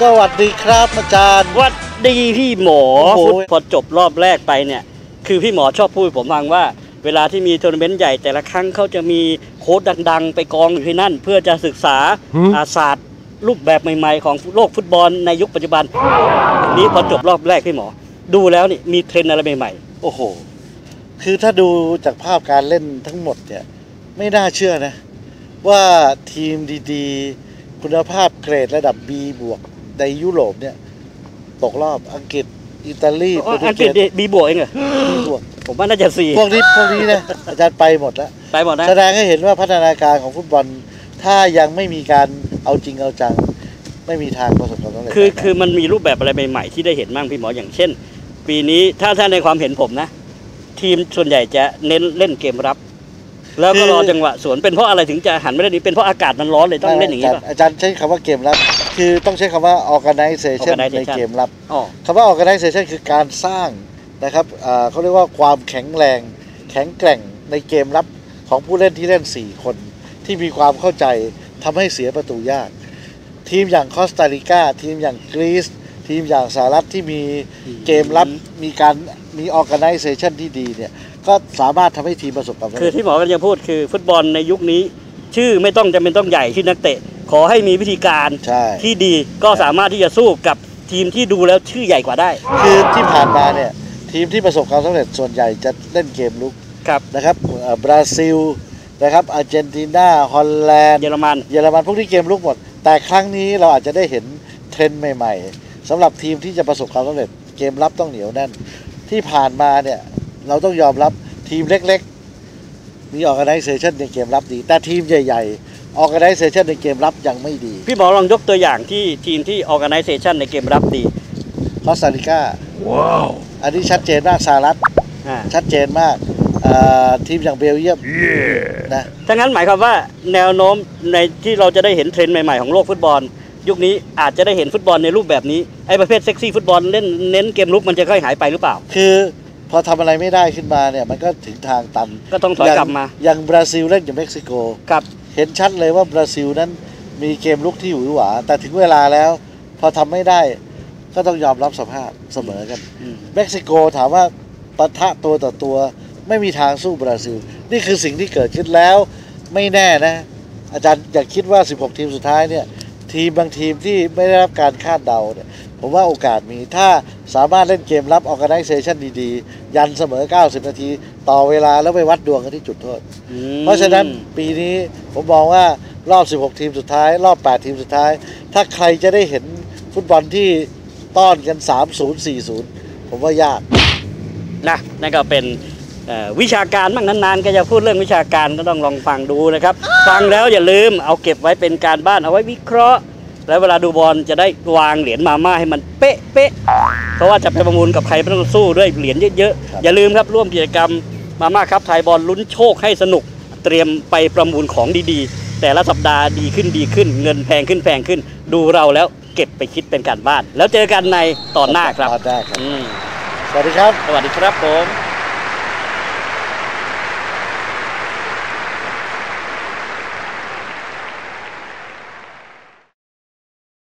สวัสดีครับอาจารย์ วัดดีพี่หมอโอ้โห พอจบรอบแรกไปเนี่ย คือพี่หมอชอบพูดให้ผมฟังว่า เวลาที่มีทัวร์นาเมนต์ใหญ่แต่ละครั้งเขาจะมีโค้ดดัง ๆ ไปกองอยู่ที่นั่น เพื่อจะศึกษาอาศาสตร์รูปแบบใหม่ ๆ ของโลกฟุตบอลในยุคปัจจุบันนี้พอจบรอบแรกพี่หมอ ดูแล้วนี่มีเทรนด์อะไรใหม่โอ้โห คือถ้าดูจากภาพการเล่นทั้งหมดเนี่ย ไม่น่าเชื่อนะ ว่าทีมดีๆ คุณภาพเกรดระดับ B บวก ในยุโรปเนี่ยตกรอบอังกฤษอิตาลีๆโปรตุอังเกกฤษสบีบวกเองเหรอ B บวกผมว่าน่าจะสี่พวกนี้พวกนี้นะอาจารย์ไปหมดแล้ว ไปหมดนะแสดงให้เห็นว่าพัฒนาการของฟุตบอล ถ้ายังไม่มีการเอาจริงเอาจัง ไม่มีทางประสบความสำเร็จคือแน่นนคือมันมีรูปแบบอะไรใหม่ๆที่ได้เห็นบ้างพี่หมออย่างเช่น ปีนี้ถ้าถ้าในความเห็นผมนะ ทีมส่วนใหญ่จะเน้นเล่นเกมรับ แล้วก็รอจังหวะสวนเป็นเพราะอะไรถึงจะหันไม่ได้นี้เป็นเพราะอากาศมันร้อนเลยต้องเล่นอย่างนี้นี้ป่ะอาจารย์ใช้คำว่าเกมรับ คือต้องใช้คำว่า organization ใน Organization เกมรับอ๋อ คำว่า organization คือการสร้างนะครับอ่าเขาเรียกว่าความแข็งแรง แข็งแกร่งในเกมรับของผู้เล่นที่เล่น 4 คน ที่มีความเข้าใจทำให้เสียประตูยาก ทีมอย่างคอสตาริกาทีมอย่างกรีซทีมอย่างสหรัฐที่มีเกมรับมีการมี organization ที่ดีเนี่ยก็สามารถทำให้ทีมประสบความสำคือเร็จที่หมอกำลังจะพูดคือฟุตบอลในยุคนี้ ชื่อไม่ต้องจำเป็นต้องใหญ่ชื่อนักเตะ ขอให้มีวิธีการใช่ ที่ดีก็สามารถที่จะสู้กับทีมที่ดูแล้วชื่อใหญ่กว่าได้ คือที่ผ่านมาเนี่ยทีมที่ประสบความสำเร็จส่วนใหญ่จะเล่นเกมลุกครับ นะครับเอ่อบราซิลนะครับอาร์เจนตินาฮอลแลนด์ เยอรมัน เยอรมันพวกนี้เกมลุกหมด แต่ครั้งนี้เราอาจจะได้เห็นเทรนด์ใหม่ๆสำหรับทีมที่จะประสบความสำเร็จเกมรับต้องเหนียวแน่น ที่ผ่านมาเนี่ยเราต้องยอมรับทีมเล็กๆ มี organization ในเกมรับดี แต่ทีมใหญ่ ๆ organization ในเกมรับยังไม่ดี พี่หมอลองยกตัวอย่างที่ทีมที่ organization ในเกมรับดีคอสตาริกาอันนี้ชัดเจนมากสหรัฐอ่าชัดเจนมากเอ่อทีมอย่างเบลเยียมนะถ้างั้นหมายความว่าแนวโน้มในที่เราจะได้เห็นเทรนด์ใหม่ๆของโลกฟุตบอล ยุคนี้อาจจะได้เห็นฟุตบอลในรูปแบบนี้ไอ้ประเภทเซ็กซี่ฟุตบอลเล่นเน้นเกมลุกมันจะค่อยหายไปหรือเปล่า คือพอทำอะไรไม่ได้ขึ้นมาเนี่ยมันก็ถึงทางตันก็ต้องถอยกลับมางอย่างบราซิลเล่นกับเม็กซิโก ครับ เห็นชัดเลยว่าบราซิลนั้นมีเกมลุกที่หวือหวา แต่ถึงเวลาแล้ว พอทำไม่ได้ก็ต้องยอมรับสภาพเสมอกันอืมเม็กซิโกถามว่าปะทะตัวต่อตัว ไม่มีทางสู้บราซิล นี่คือสิ่งที่เกิดขึ้นแล้ว ไม่แน่นะ อาจารย์อย่าคิดว่า 16 ทีมสุดท้ายเนี่ย ทีมบางทีมที่ไม่ได้รับการคาดเดาเนี่ย ผมว่าโอกาสมีถ้าสามารถเล่นเกมรับ organization ดีๆ ยันเสมอ 90 นาที ต่อเวลาแล้วไปวัดดวงกันที่จุดโทษอืมเพราะฉะนั้นปีนี้ผมมองว่ารอบ 16 ทีมสุดท้าย รอบ 8 ทีมสุดท้าย ถ้าใครจะได้เห็นฟุตบอลที่ต้อนกัน 3-0 4-0 ผมว่ายากนะนั่นก็เป็นเอ่อวิชาการบ้างนานๆ ก็จะพูดเรื่องวิชาการก็ต้องลองฟังดูนะครับ ฟังแล้วอย่าลืมเอาเก็บไว้เป็นการบ้านเอาไว้วิเคราะห์ แล้วเวลาดูบอลจะได้วางเหรียญมาม่าให้มันเป๊ะเป๊ะเพราะว่าจะไปประมูลกับใครไม่ต้องสู้ด้วยเหรียญเยอะครับๆอย่าลืมครับร่วมกิจกรรมมาม่าครับไทยบอลลุ้นโชคให้สนุก เตรียมไปประมูลของดีๆ แต่ละสัปดาห์ดีขึ้นดีขึ้น เงินแพงขึ้นแพงขึ้น ดูเราแล้วเก็บไปคิดเป็นการบ้าน แล้วเจอกันในตอนหน้าครับตอนหน้าครับอืมสวัสดีครับ สวัสดีครับผม